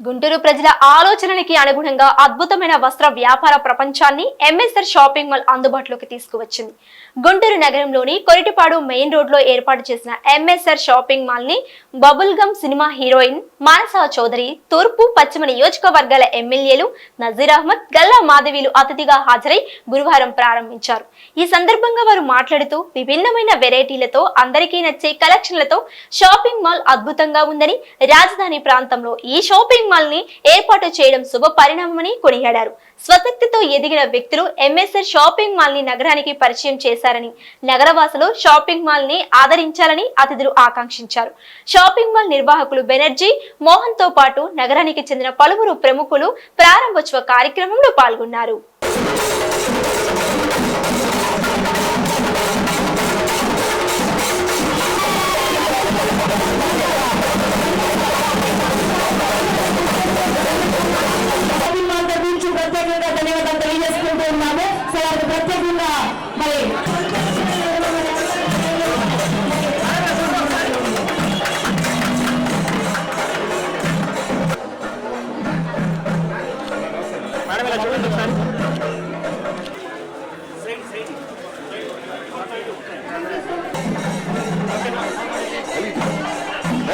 గుంటూరు ప్రజల ఆలోచనలకి అనుగుణంగా అద్భుతమైన వస్త్ర వ్యాపార ప్రపంచాన్ని ఎంఎస్ఆర్ షాపింగ్ మాల్ అందుబాటులోకి తీసుకువచ్చింది. గుంటూరు నగరంలోని కొరిటిపాడు మెయిన్ రోడ్లో ఏర్పాటు చేసిన MSR shopping మాల్ని bubble gum cinema heroine Manasa Chowdary తూర్పు పశ్చిమ నియోజకవర్గాల ఎమ్మెల్యేలు నజీర్ అహ్మద్ గల్లా మాధవీలు అతిథిగా హాజరై గురువారం ప్రారంభించారు. ఈ సందర్భంగా వారు మాట్లాడుతూ విభిన్నమైన వెరైటీలతో అందరికీ నచ్చే కలెక్షన్లతో షాపింగ్ మాల్ అద్భుతంగా ఉందని రాజధాని ప్రాంతంలో ఈ షాపింగ్ మాల్ని ఏర్పాటు చేయడం శుభ పరిణామమని కొనియాడారు. స్వశక్తితో ఎదిగిన వ్యక్తులు ఎంఎస్ఆర్ షాపింగ్ మాల్ని నగరానికి పరిచయం చేశారని నగరవాసులు షాపింగ్ మాల్ని ఆదరించాలని అతిథులు ఆకాంక్షించారు. షాపింగ్ మాల్ నిర్వాహకులు బెనర్జీ మోహన్తో పాటు నగరానికి చెందిన పలువురు ప్రముఖులు ప్రారంభోత్సవ కార్యక్రమంలో పాల్గొన్నారు.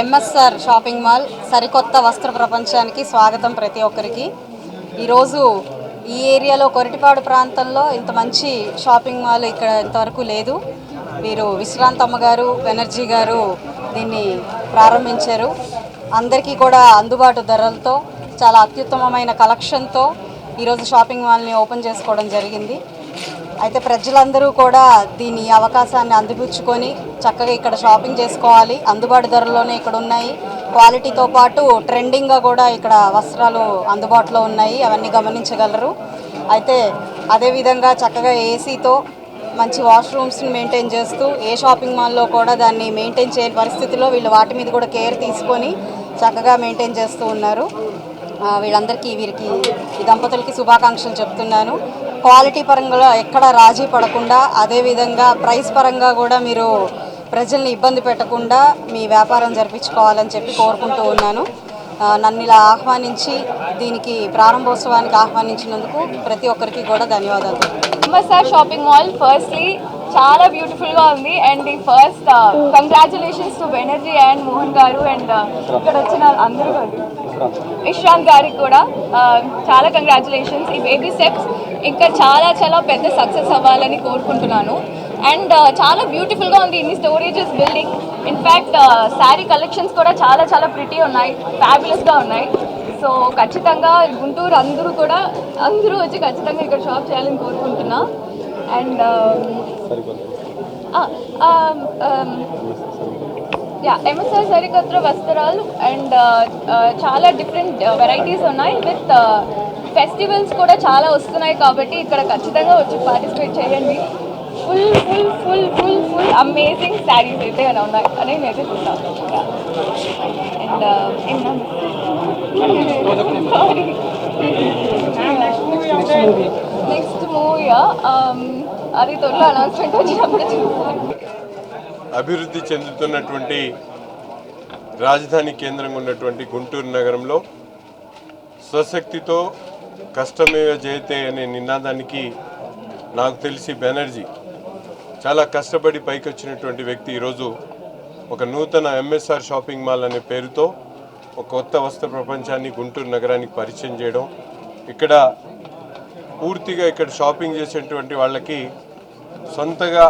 ఎంఎస్ఆర్ షాపింగ్ మాల్ సరికొత్త వస్త్ర ప్రపంచానికి స్వాగతం ప్రతి ఒక్కరికి. ఈరోజు ఈ ఏరియాలో కొరటిపాడు ప్రాంతంలో ఇంత మంచి షాపింగ్ మాల్ ఇక్కడ ఇంతవరకు లేదు. వీరు విశ్రాంతమ్మ గారు బెనర్జీ గారు దీన్ని ప్రారంభించారు. అందరికీ కూడా అందుబాటు ధరలతో చాలా అత్యుత్తమమైన కలెక్షన్తో ఈరోజు షాపింగ్ మాల్ని ఓపెన్ చేసుకోవడం జరిగింది. అయితే ప్రజలందరూ కూడా దీని అవకాశాన్ని అందిపుచ్చుకొని చక్కగా ఇక్కడ షాపింగ్ చేసుకోవాలి. అందుబాటు ధరల్లోనే ఇక్కడ ఉన్నాయి. క్వాలిటీతో పాటు ట్రెండింగ్గా కూడా ఇక్కడ వస్త్రాలు అందుబాటులో ఉన్నాయి. అవన్నీ గమనించగలరు. అయితే అదేవిధంగా చక్కగా ఏసీతో మంచి వాష్రూమ్స్ని మెయింటైన్ చేస్తూ ఏ షాపింగ్ మాల్లో కూడా దాన్ని మెయింటైన్ చేయని పరిస్థితిలో వీళ్ళు వాటి మీద కూడా కేర్ తీసుకొని చక్కగా మెయింటైన్ చేస్తూ ఉన్నారు. వీళ్ళందరికీ వీరికి ఈ దంపతులకి శుభాకాంక్షలు చెప్తున్నాను. క్వాలిటీ పరంగా ఎక్కడ రాజీ పడకుండా అదేవిధంగా ప్రైస్ పరంగా కూడా మీరు ప్రజల్ని ఇబ్బంది పెట్టకుండా మీ వ్యాపారం జరిపించుకోవాలని చెప్పి కోరుకుంటూ ఉన్నాను. నన్ను ఇలా ఆహ్వానించి దీనికి ప్రారంభోత్సవానికి ఆహ్వానించినందుకు ప్రతి ఒక్కరికి కూడా ధన్యవాదాలు. ఎంఎస్ఆర్ షాపింగ్ మాల్ ఫస్ట్లీ చాలా బ్యూటిఫుల్గా ఉంది. And the first congratulations to Banerjee and Mohan garu and uh, ఇక్కడ వచ్చిన అందరూ గారు. విశ్రాంత్ గారికి కూడా uh, చాలా కంగ్రాచులేషన్స్ ఈ బేబీ స్టెప్స్ ఇంకా చాలా చాలా పెద్ద సక్సెస్ అవ్వాలని కోరుకుంటున్నాను. అండ్ uh, చాలా బ్యూటిఫుల్గా ఉంది ఇన్ని storages building in fact sari collections కూడా చాలా చాలా ప్రిటీ ఉన్నాయి. ఫ్యాబులస్గా ఉన్నాయి. సో ఖచ్చితంగా గుంటూరు అందరూ కూడా అందరూ వచ్చి ఖచ్చితంగా ఇక్కడ షాప్ చేయాలని కోరుకుంటున్నా. అండ్ యా ఎంఎస్ఆర్ సరికొత్త వస్త్రాలు అండ్ చాలా డిఫరెంట్ వెరైటీస్ uh, ఉన్నాయి. విత్ ఫెస్టివల్స్ uh, కూడా చాలా వస్తున్నాయి కాబట్టి ఇక్కడ ఖచ్చితంగా వచ్చి పార్టిసిపేట్ చేయండి. Full full full full full amazing saris అయితే అని ఉన్నాయి? అని నేనైతే చూస్తాను అండ్ నెక్స్ట్ మూవీయా అది త్వరలో అనౌన్స్మెంట్ వచ్చినప్పుడు చూస్తాను అభివృద్ధి చెందుతున్నటువంటి రాజధాని కేంద్రంగా ఉన్నటువంటి గుంటూరు నగరంలో స్వశక్తితో కష్టమేవ జయతే అనే నినాదానికి నాకు తెలిసి బెనర్జీ చాలా కష్టపడి పైకి వచ్చినటువంటి వ్యక్తి ఈరోజు ఒక నూతన ఎంఎస్ఆర్ షాపింగ్ మాల్ అనే పేరుతో ఒక కొత్త వస్త్ర ప్రపంచాన్ని గుంటూరు నగరానికి పరిచయం చేయడం ఇక్కడ పూర్తిగా ఇక్కడ షాపింగ్ చేసేటువంటి వాళ్ళకి సొంతగా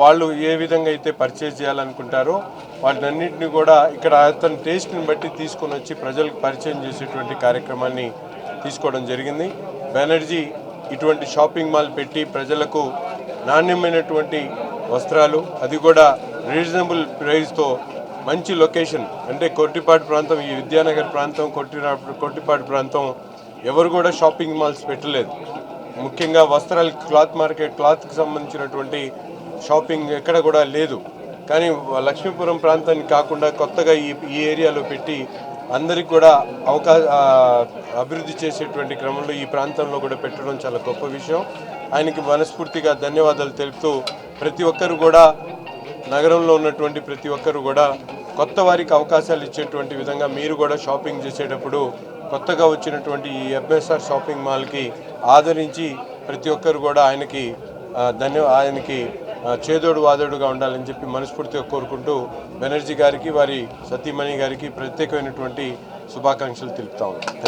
వాళ్ళు ఏ విధంగా అయితే పర్చేజ్ చేయాలనుకుంటారో వాటినన్నింటినీ కూడా ఇక్కడ అతని టేస్ట్ని బట్టి తీసుకొని వచ్చి ప్రజలకు పరిచయం చేసేటువంటి కార్యక్రమాన్ని తీసుకోవడం జరిగింది. బెనర్జీ ఇటువంటి షాపింగ్ మాల్ పెట్టి ప్రజలకు నాణ్యమైనటువంటి వస్త్రాలు. అది కూడా రీజనబుల్ ప్రైస్తో మంచి లొకేషన్. అంటే కొట్టిపాడు ప్రాంతం ఈ విద్యానగర్ ప్రాంతం కొట్టిన కొట్టిపాడు ప్రాంతం ఎవరు కూడా షాపింగ్ మాల్స్ పెట్టలేదు. ముఖ్యంగా వస్త్రాలు క్లాత్ మార్కెట్ క్లాత్కి సంబంధించినటువంటి షాపింగ్ ఎక్కడ కూడా లేదు. కానీ లక్ష్మీపురం ప్రాంతానికి కాకుండా కొత్తగా ఈ ఈ ఏరియాలో పెట్టి అందరికి కూడా అవకాశ అభివృద్ధి చేసేటువంటి క్రమంలో ఈ ప్రాంతంలో కూడా పెట్టడం చాలా గొప్ప విషయం. ఆయనకి మనస్ఫూర్తిగా ధన్యవాదాలు తెలుపుతూ ప్రతి ఒక్కరు కూడా నగరంలో ఉన్నటువంటి ప్రతి ఒక్కరు కూడా కొత్త వారికి అవకాశాలు ఇచ్చేటువంటి విధంగా మీరు కూడా షాపింగ్ చేసేటప్పుడు కొత్తగా వచ్చినటువంటి ఈ ఎంఎస్ఆర్ షాపింగ్ మాల్కి ఆదరించి ప్రతి ఒక్కరు కూడా ఆయనకి ధన్య ఆయనకి చేదోడు వాదోడుగా ఉండాలని చెప్పి మనస్ఫూర్తిగా కోరుకుంటూ బెనర్జీ గారికి వారి సతీమణి గారికి ప్రత్యేకమైనటువంటి శుభాకాంక్షలు తెలుపుతా